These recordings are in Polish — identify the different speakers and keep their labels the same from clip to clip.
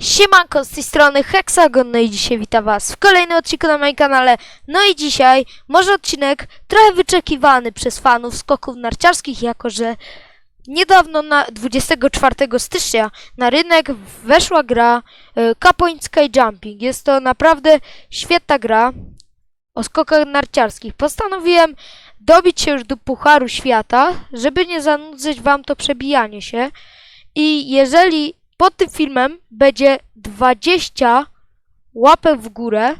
Speaker 1: Siemanko, z tej strony Hexagon, no i dzisiaj witam was w kolejnym odcinku na moim kanale. No i dzisiaj może odcinek trochę wyczekiwany przez fanów skoków narciarskich, jako że niedawno na 24 stycznia na rynek weszła gra e, Capoeira Sky Jumping. Jest to naprawdę świetna gra o skokach narciarskich. Postanowiłem dobić się już do Pucharu Świata, żeby nie zanudzać wam to przebijanie się. I jeżeli pod tym filmem będzie 20 łapek w górę,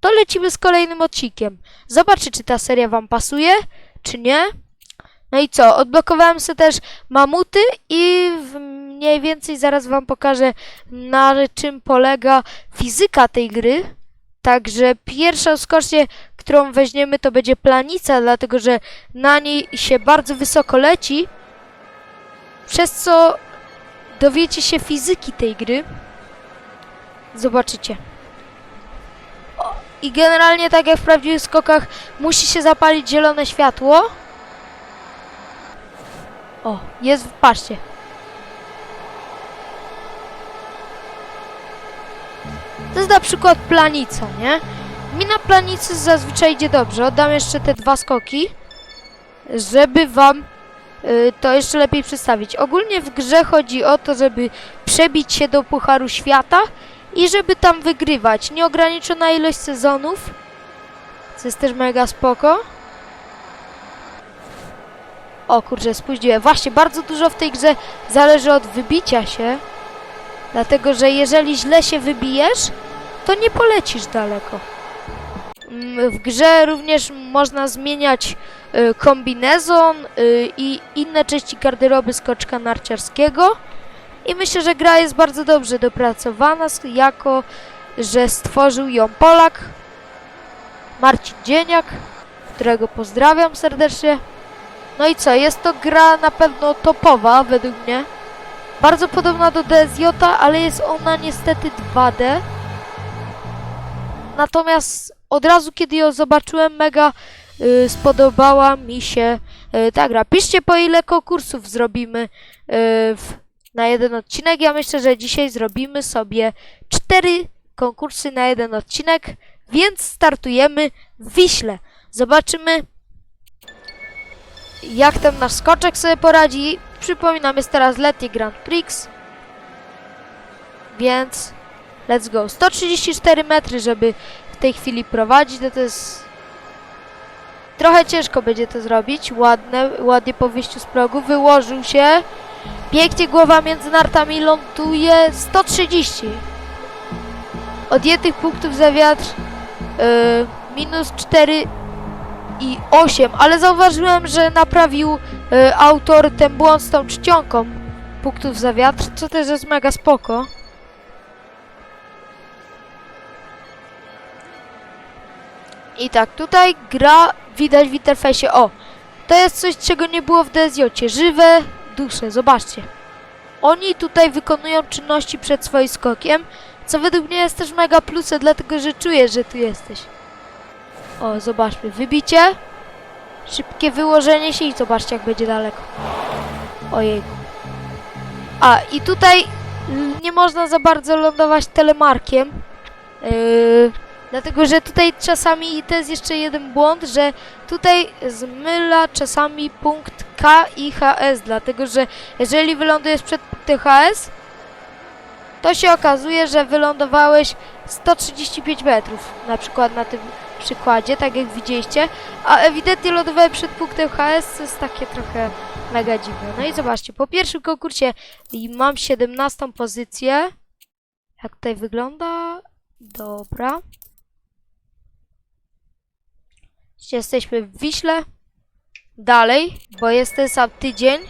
Speaker 1: to lecimy z kolejnym odcinkiem. Zobaczcie, czy ta seria wam pasuje, czy nie. No i co, odblokowałem sobie też mamuty i mniej więcej zaraz wam pokażę, na czym polega fizyka tej gry. Także pierwsza skocznie, którą weźmiemy, to będzie planica, dlatego że na niej się bardzo wysoko leci, przez co dowiecie się fizyki tej gry. Zobaczycie. O, I generalnie, tak jak w prawdziwych skokach, musi się zapalić zielone światło. O, jest, patrzcie. To jest na przykład planica, nie? Mi na planicy zazwyczaj idzie dobrze. Oddam jeszcze te dwa skoki, żeby wam to jeszcze lepiej przedstawić. Ogólnie w grze chodzi o to, żeby przebić się do Pucharu Świata i żeby tam wygrywać. Nieograniczona ilość sezonów, co jest też mega spoko. O kurczę, spóźniłem. Właśnie, bardzo dużo w tej grze zależy od wybicia się. Dlatego, że jeżeli źle się wybijesz, to nie polecisz daleko. Mm, W grze również można zmieniać y, kombinezon y, i inne części garderoby skoczka narciarskiego. I myślę, że gra jest bardzo dobrze dopracowana, jako że stworzył ją Polak Marcin Dzieniak, którego pozdrawiam serdecznie. No i co, jest to gra na pewno topowa według mnie. Bardzo podobna do DSJ, ale jest ona niestety 2D. Natomiast od razu, kiedy ją zobaczyłem, mega y, spodobała mi się y, ta gra. Piszcie, po ile konkursów zrobimy y, w, na jeden odcinek. Ja myślę, że dzisiaj zrobimy sobie cztery konkursy na jeden odcinek, więc startujemy w Wiśle. Zobaczymy, jak ten nasz skoczek sobie poradzi. Przypominam, jest teraz letni Grand Prix, więc let's go. 134 metry, żeby w tej chwili prowadzić, no to jest trochę ciężko będzie to zrobić. Ładne, ładnie po wyjściu z progu, wyłożył się. Pięknie głowa między nartami ląduje 130. Odjętych punktów za wiatr yy, minus 4 i 8, ale zauważyłem, że naprawił y, autor ten błąd z tą czcionką punktów za wiatr, co też jest mega spoko. I tak, tutaj gra widać w interfejsie. O, to jest coś, czego nie było w DSJ. Żywe dusze, zobaczcie. Oni tutaj wykonują czynności przed swoim skokiem, co według mnie jest też mega plusem, dlatego że czuję, że tu jesteś. O, zobaczmy, wybicie, szybkie wyłożenie się i zobaczcie, jak będzie daleko. Ojej. A, i tutaj nie można za bardzo lądować telemarkiem. Yy, dlatego, że tutaj czasami, i to jest jeszcze jeden błąd, że tutaj zmyla czasami punkt K i HS, dlatego, że jeżeli wylądujesz przed punktem HS, to się okazuje, że wylądowałeś 135 metrów, na przykład na tym przykładzie, tak jak widzieliście, a ewidentnie lądowałem przed punktem HS, co jest takie trochę mega dziwne. No i zobaczcie, po pierwszym konkursie mam 17 pozycję. Jak tutaj wygląda? Dobra. Jesteśmy w Wiśle. Dalej, bo jest ten sam tydzień.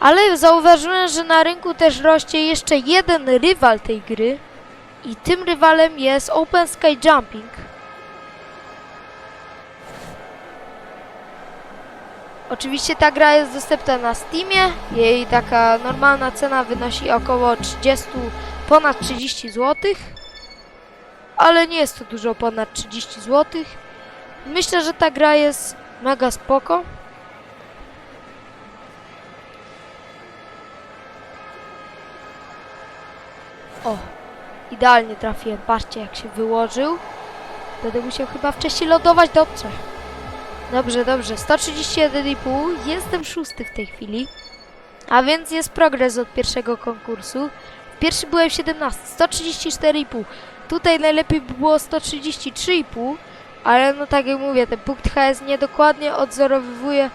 Speaker 1: Ale zauważyłem, że na rynku też rośnie jeszcze jeden rywal tej gry. I tym rywalem jest Open Sky Jumping. Oczywiście ta gra jest dostępna na Steamie. Jej taka normalna cena wynosi około 30, ponad 30 zł. Ale nie jest to dużo ponad 30 zł. Myślę, że ta gra jest mega spoko. O, idealnie trafiłem. Patrzcie, jak się wyłożył. Będę musiał chyba wcześniej lądować. Dobrze. Dobrze, dobrze. 131,5. Jestem szósty w tej chwili. A więc jest progres od pierwszego konkursu. Pierwszy byłem 17. 134,5. Tutaj najlepiej by było 133,5. Ale no tak jak mówię, ten punkt HS niedokładnie odzorowywuje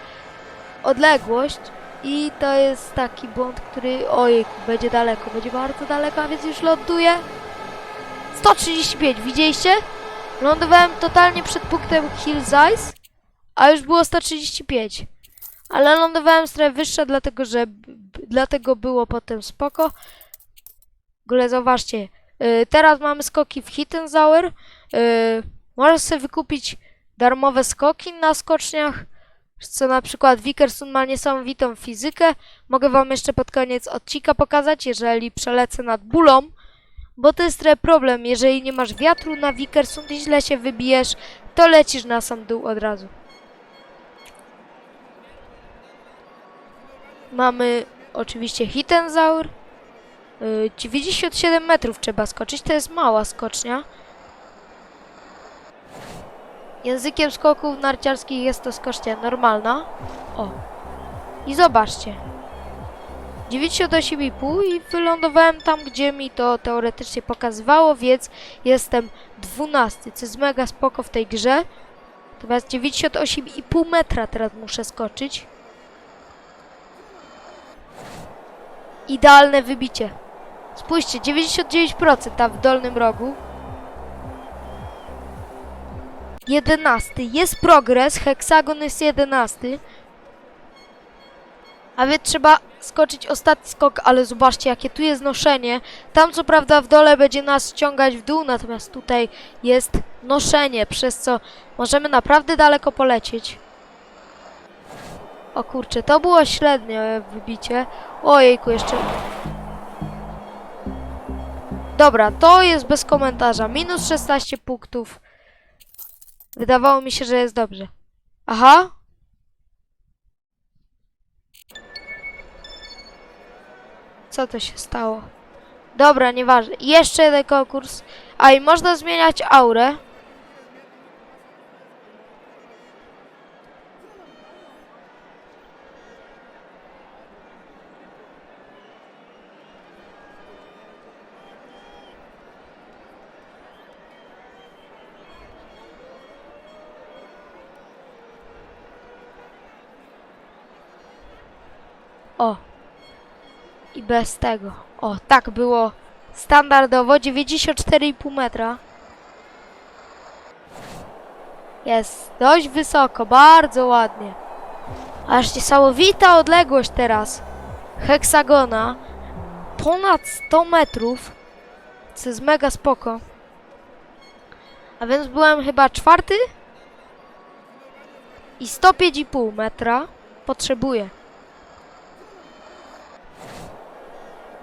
Speaker 1: odległość. I to jest taki błąd, który ojejku, będzie daleko, będzie bardzo daleko, a więc już ląduję. 135, widzieliście? Lądowałem totalnie przed punktem Hill's Eyes, a już było 135. Ale lądowałem trochę wyższe, dlatego że dlatego było potem spoko. W ogóle zauważcie, teraz mamy skoki w Hittensauer. Yy, możesz sobie wykupić darmowe skoki na skoczniach co na przykład Wickerson ma niesamowitą fizykę. Mogę wam jeszcze pod koniec odcinka pokazać, jeżeli przelecę nad bólą, bo to jest trochę problem. Jeżeli nie masz wiatru na Wickerson i źle się wybijesz, to lecisz na sam dół od razu. Mamy oczywiście Hittenzaur. Yy, 97 metrów trzeba skoczyć, to jest mała skocznia. Językiem skoków narciarskich jest to skocznia normalna. O. I zobaczcie. 98,5 i wylądowałem tam, gdzie mi to teoretycznie pokazywało, więc jestem 12, co jest mega spoko w tej grze. Natomiast 98,5 metra teraz muszę skoczyć. Idealne wybicie. Spójrzcie, 99% tam w dolnym rogu. 11. Jest progres, heksagon jest 11. A więc trzeba skoczyć ostatni skok, ale zobaczcie jakie tu jest noszenie. Tam co prawda w dole będzie nas ściągać w dół, natomiast tutaj jest noszenie, przez co możemy naprawdę daleko polecieć. O kurczę, to było średnie wybicie. Ojejku, jeszcze... Dobra, to jest bez komentarza. Minus 16 punktów. Wydawało mi się, że jest dobrze. Aha. Co to się stało? Dobra, nieważne. Jeszcze jeden konkurs. A i można zmieniać aurę. O. I bez tego. O, tak było standardowo 94,5 metra. Jest dość wysoko, bardzo ładnie. Aż niesamowita odległość teraz. Heksagona. Ponad 100 metrów. Co jest mega spoko. A więc byłem chyba czwarty. I 105,5 metra potrzebuję.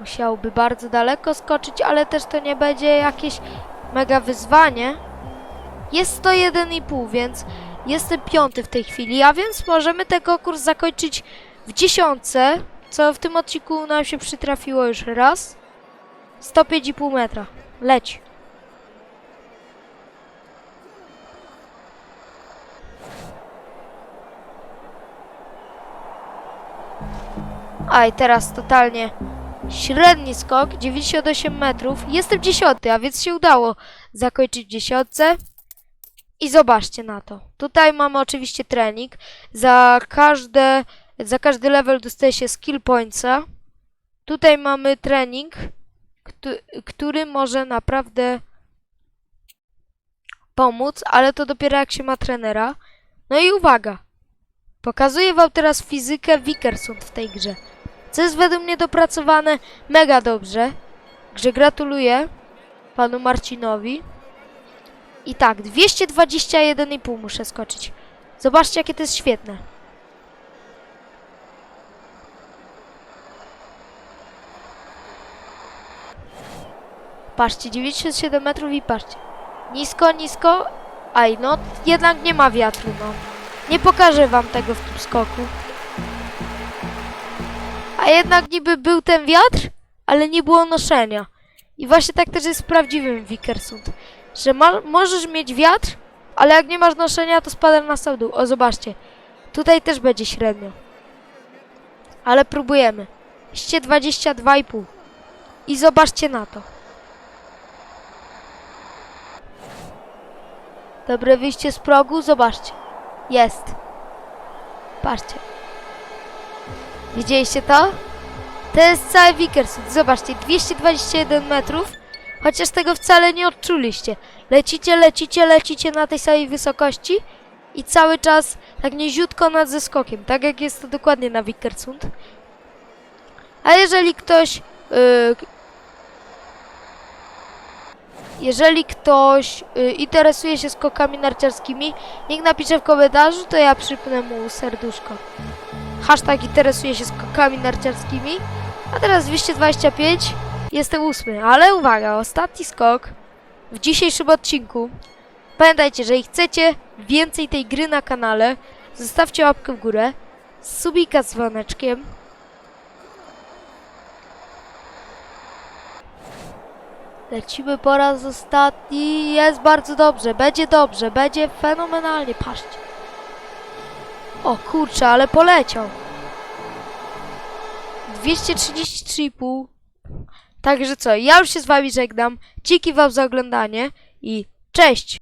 Speaker 1: Musiałby bardzo daleko skoczyć, ale też to nie będzie jakieś mega wyzwanie. Jest to 1,5, więc jestem piąty w tej chwili, a więc możemy ten konkurs zakończyć w dziesiątce, co w tym odcinku nam się przytrafiło już raz. 105,5 metra. Leć. A i teraz totalnie Średni skok 98 metrów. Jestem dziesiąty, a więc się udało zakończyć dziesiątce. I zobaczcie na to. Tutaj mamy oczywiście trening. Za każde, za każdy level dostaje się skill pointsa. Tutaj mamy trening, któ- który może naprawdę pomóc, ale to dopiero jak się ma trenera. No i uwaga. Pokazuję wam teraz fizykę Wickersund w tej grze co jest według mnie dopracowane mega dobrze. Że gratuluję panu Marcinowi. I tak, 221,5 muszę skoczyć. Zobaczcie, jakie to jest świetne. Patrzcie, 97 metrów i patrzcie. Nisko, nisko. Aj, no jednak nie ma wiatru, no. Nie pokażę wam tego w tym skoku. A jednak niby był ten wiatr, ale nie było noszenia. I właśnie tak też jest w prawdziwym Wikersund. Że ma, możesz mieć wiatr, ale jak nie masz noszenia, to spada na sam dół. O, zobaczcie. Tutaj też będzie średnio. Ale próbujemy. 22,5. I zobaczcie na to. Dobre wyjście z progu, zobaczcie. Jest. Patrzcie. Widzieliście to? To jest cały Wikersund. Zobaczcie, 221 metrów. Chociaż tego wcale nie odczuliście. Lecicie, lecicie, lecicie na tej samej wysokości i cały czas tak niziutko nad zeskokiem, tak jak jest to dokładnie na Wikersund. A jeżeli ktoś... Yy, jeżeli ktoś y, interesuje się skokami narciarskimi, niech napisze w komentarzu, to ja przypnę mu serduszko. Hashtag interesuje się skokami narciarskimi. A teraz 225. Jestem ósmy, ale uwaga, ostatni skok w dzisiejszym odcinku. Pamiętajcie, że jeśli chcecie więcej tej gry na kanale, zostawcie łapkę w górę, subika z dzwoneczkiem. Lecimy po raz ostatni. Jest bardzo dobrze, będzie dobrze, będzie fenomenalnie. Patrzcie. O kurczę, ale poleciał. 233,5. Także co, ja już się z wami żegnam. Dzięki wam za oglądanie i cześć!